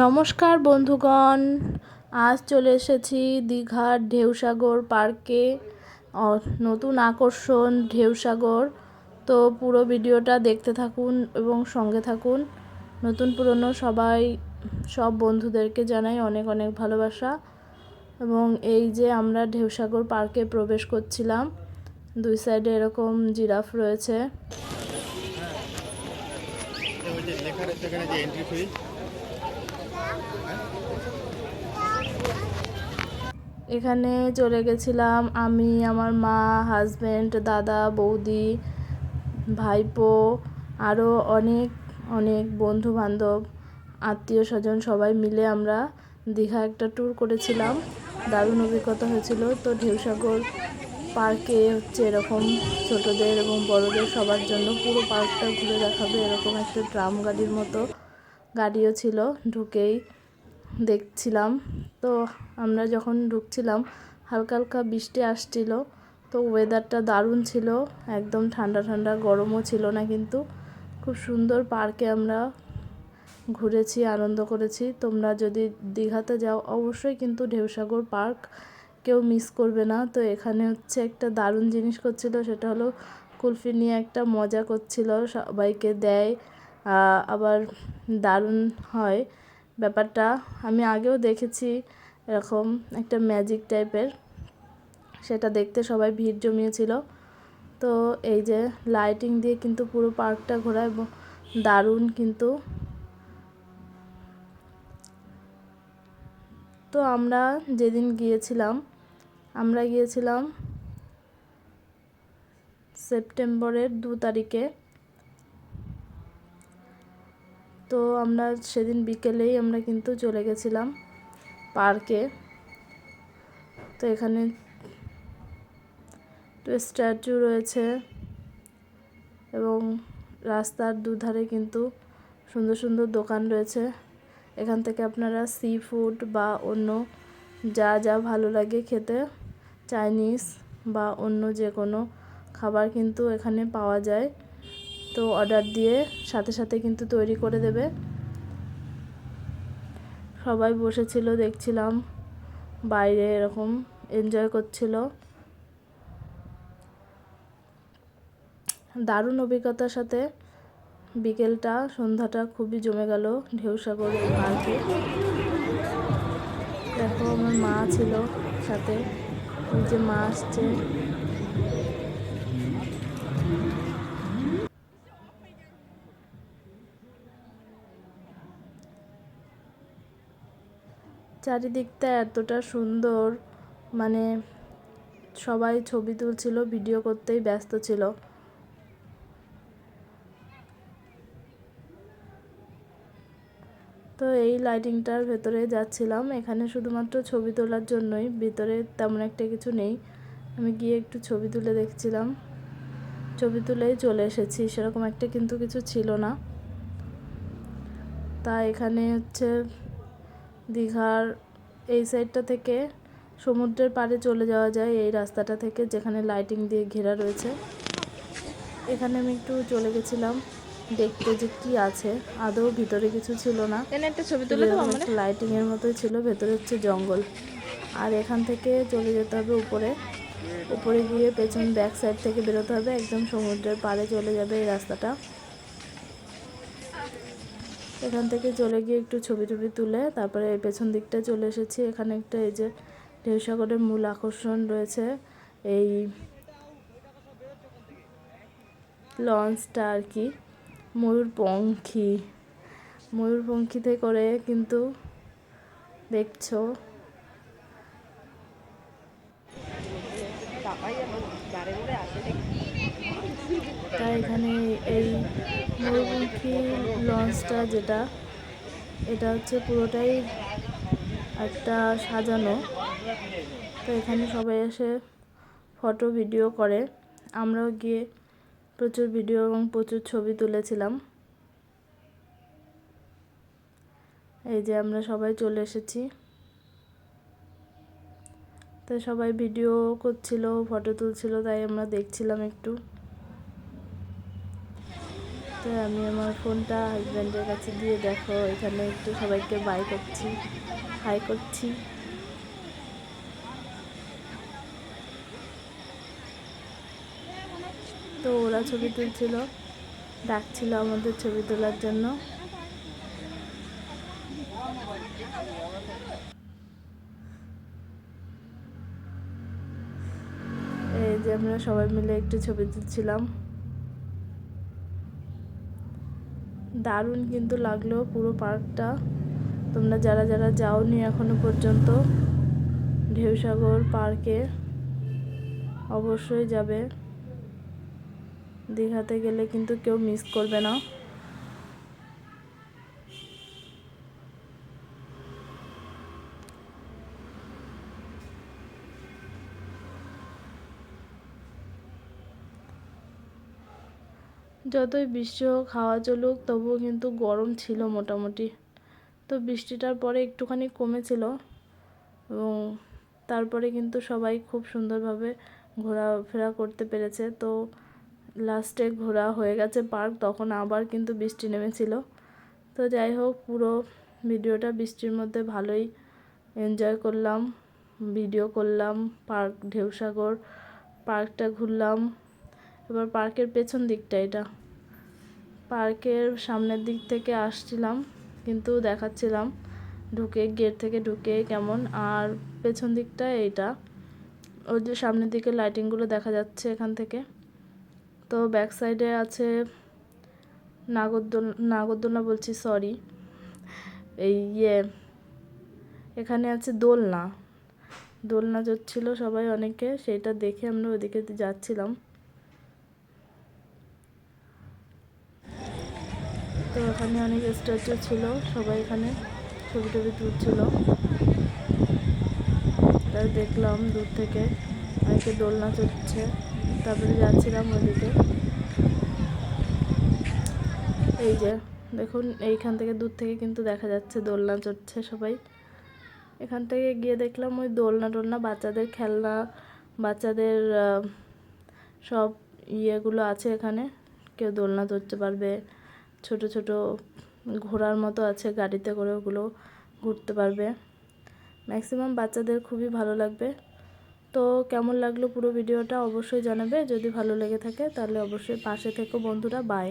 নমস্কার বন্ধুগণ। আজ চলে এসেছি দীঘার ঢেউসাগর পার্কে। নতুন আকর্ষণ ঢেউসাগর। তো পুরো ভিডিওটা দেখতে থাকুন এবং সঙ্গে থাকুন। নতুন পুরনো সবাই, সব বন্ধুদেরকে জানাই অনেক অনেক ভালোবাসা। এবং এই যে আমরা ঢেউসাগর পার্কে প্রবেশ করছিলাম, দুই সাইডে এরকম জিরাফ রয়েছে। লেখা যে এন্ট্রি ফি এখানে চলে গেছিলাম আমি, আমার মা হাজব্যান্ড দাদা, বৌদি, ভাইপো, আরও অনেক অনেক বন্ধু বান্ধব আত্মীয় স্বজন সবাই মিলে আমরা দীঘা একটা ট্যুর করেছিলাম। দারুণ অভিজ্ঞতা হয়েছিল। তো ঢেউসাগর পার্কে হচ্ছে এরকম ছোটদের এবং বড়দের সবার জন্য পুরো পার্কটা ঘুরে দেখাবে, এরকম একটা ট্রাম গাড়ির মতো। গাড়িও ছিল, ঢুকেই দেখছিলাম। তো আমরা যখন ঢুকছিলাম, হালকা হালকা বৃষ্টি আসছিল, তো ওয়েদারটা দারুণ ছিল, একদম ঠান্ডা ঠান্ডা গরমও ছিল না কিন্তু। খুব সুন্দর পার্কে আমরা ঘুরেছি, আনন্দ করেছি। তোমরা যদি দীঘাতে যাও, অবশ্যই কিন্তু ঢেউসাগর পার্ক কেউ মিস করবে না। তো এখানে হচ্ছে একটা দারুণ জিনিস করছিল, সেটা হলো কুলফি নিয়ে একটা মজা করছিল, সবাইকে দেয়। আবার দারুণ হয়। ব্যাপারটা আমি আগেও দেখেছি এরকম একটা ম্যাজিক টাইপের সেটা দেখতে সবাই ভিড় জমিয়েছিল। তো এই যে লাইটিং দিয়ে কিন্তু পুরো পার্কটা ঘোরা এবং দারুণ কিন্তু। তো আমরা যেদিন গিয়েছিলাম, আমরা গিয়েছিলাম সেপ্টেম্বরের দু তারিখে। তো আমরা সেদিন বিকেলেই আমরা কিন্তু চলে গেছিলাম পার্কে। তো এখানে স্ট্যাচু রয়েছে এবং রাস্তার দুধারে কিন্তু সুন্দর সুন্দর দোকান রয়েছে। এখান থেকে আপনারা সি ফুড বা অন্য যা যা ভালো লাগে খেতে, চাইনিজ বা অন্য যে কোনো খাবার কিন্তু এখানে পাওয়া যায়। তো অর্ডার দিয়ে সাথে সাথে কিন্তু তৈরি করে দেবে। সবাই বসেছিল, দেখছিলাম। বাইরে এরকম এনজয় করছিল। দারুণ অভিজ্ঞতার সাথে বিকেলটা, সন্ধ্যাটা খুবই জমে গেল ঢেউসাগর এই পার্কে। দেখো আমার মা ছিল সাথে। ওই যে মা আসছে। চারিদিকটা এতটা সুন্দর মানে সবাই ছবি তুলছিল, ভিডিও করতেই ব্যস্ত ছিল। তো এই লাইটিংটার ভেতরে যাচ্ছিলাম, এখানে শুধুমাত্র ছবি তোলার জন্যই, ভিতরে তেমন একটা কিছু নেই। আমি গিয়ে একটু ছবি তুলে দেখছিলাম। ছবি তুলেই চলে এসেছি, সেরকম একটা কিন্তু কিছু ছিল না। তা এখানে হচ্ছে দীঘার এই সাইডটা থেকে সমুদ্রের পাড়ে চলে যাওয়া যায় এই রাস্তাটা থেকে যেখানে লাইটিং দিয়ে ঘেরা রয়েছে। এখানে আমি একটু চলে গেছিলাম দেখতে যে কি আছে। আদৌ ভিতরে কিছু ছিল না। একটা ছবি তুলে লাইটিং এর মতোই ছিল ভেতরে হচ্ছে জঙ্গল। আর এখান থেকে চলে যেতে হবে উপরে। উপরে গিয়ে পেছন ব্যাক সাইড থেকে বেরোতে হবে একদম সমুদ্রের পাড়ে চলে যাবে এই রাস্তাটা। এখান থেকে চলে গিয়ে একটু ছবি টবি তুলে তারপরে পেছন দিকটা চলে এসেছি। এখানে একটা এই যে ঢেউসাগরের মূল আকর্ষণ রয়েছে। এই লঞ্চটা আর কি, ময়ূরপঙ্খী। ময়ূরপঙ্খীতে করে কিন্তু দেখছ তাই এখানে এই ময়ূরপঙ্খী লঞ্চটা যেটা, এটা হচ্ছে পুরোটাই একটা সাজানো। তো এখানে সবাই এসে ফটো, ভিডিও করে। আমরাও গিয়ে প্রচুর ভিডিও এবং প্রচুর ছবি তুলেছিলাম। এই যে আমরা সবাই চলে এসেছি। তো সবাই ভিডিও করছিল ফটো তুলছিল, তাই আমরা দেখছিলাম একটু। তো আমি আমার ফোনটা হাজব্যান্ডের কাছে দিয়ে দেখো, এখানে একটু সবাইকে বাই করছি। হাই করছি। তো ওরা ছবি তুলছিল, ডাকছিল আমাদের ছবি তোলার জন্য। যে আমরা সবাই মিলে একটু ছবি তুলছিলাম। দারুণ কিন্তু লাগল পুরো পার্কটা। তোমরা যারা যারা যাওনি এখনও পর্যন্ত, ঢেউসাগর পার্কে অবশ্যই যাবে। দীঘাতে গেলে কিন্তু কেউ মিস করবে না। যতই বৃষ্টি হোক, হাওয়া চলুক, তবুও কিন্তু গরম ছিল মোটামুটি। তো বৃষ্টিটার পরে একটুখানি কমেছিল এবং তারপরে কিন্তু সবাই খুব সুন্দরভাবে ঘোরাফেরা করতে পেরেছে। তো লাস্টে ঘোরা হয়ে গেছে পার্ক, তখন আবার কিন্তু বৃষ্টি নেমেছিল। তো যাই হোক, পুরো ভিডিওটা বৃষ্টির মধ্যে ভালোই এনজয় করলাম। ভিডিও করলাম, পার্ক, ঢেউসাগর, পার্কটা ঘুরলাম। এবার পার্কের পেছন দিকটা এটা। পার্কের সামনের দিক থেকে আসছিলাম, কিন্তু দেখাচ্ছিলাম ঢুকে, গেট থেকে ঢুকে কেমন। আর পেছন দিকটা এইটা, ওই যে সামনের দিকে লাইটিংগুলো দেখা যাচ্ছে এখান থেকে। তো ব্যাক সাইডে আছে নাগরদোল নাগরদোলনা বলছি সরি এই ইয়ে এখানে আছে দোলনা। দোলনা চড়ছিল সবাই অনেকে সেটা দেখে আমরা ওদিকে যাচ্ছিলাম। তো এখানে অনেক স্ট্যাচু ছিল, সবাই এখানে ছবি টবি তুলছিল। তাই দেখলাম দূর থেকে অনেকে দোলনা চড়ছে, তারপরে যাচ্ছিলাম ওদিকে। এই যে, দেখুন, এইখান থেকে দূর থেকে কিন্তু দেখা যাচ্ছে দোলনা চড়ছে সবাই। এখান থেকে গিয়ে দেখলাম ওই দোলনা টোলনা বাচ্চাদের খেলনা, বাচ্চাদের সব ইয়েগুলো আছে এখানে। কেউ দোলনা চড়তে পারবে ছোট ছোট ঘোড়ার মতো আছে, গাড়িতে করে ওগুলো ঘুরতে পারবে। ম্যাক্সিমাম বাচ্চাদের খুবই ভালো লাগবে। তো কেমন লাগল পুরো ভিডিওটা অবশ্যই জানাবে। যদি ভালো লেগে থাকে তাহলে অবশ্যই পাশে থেকো বন্ধুরা বাই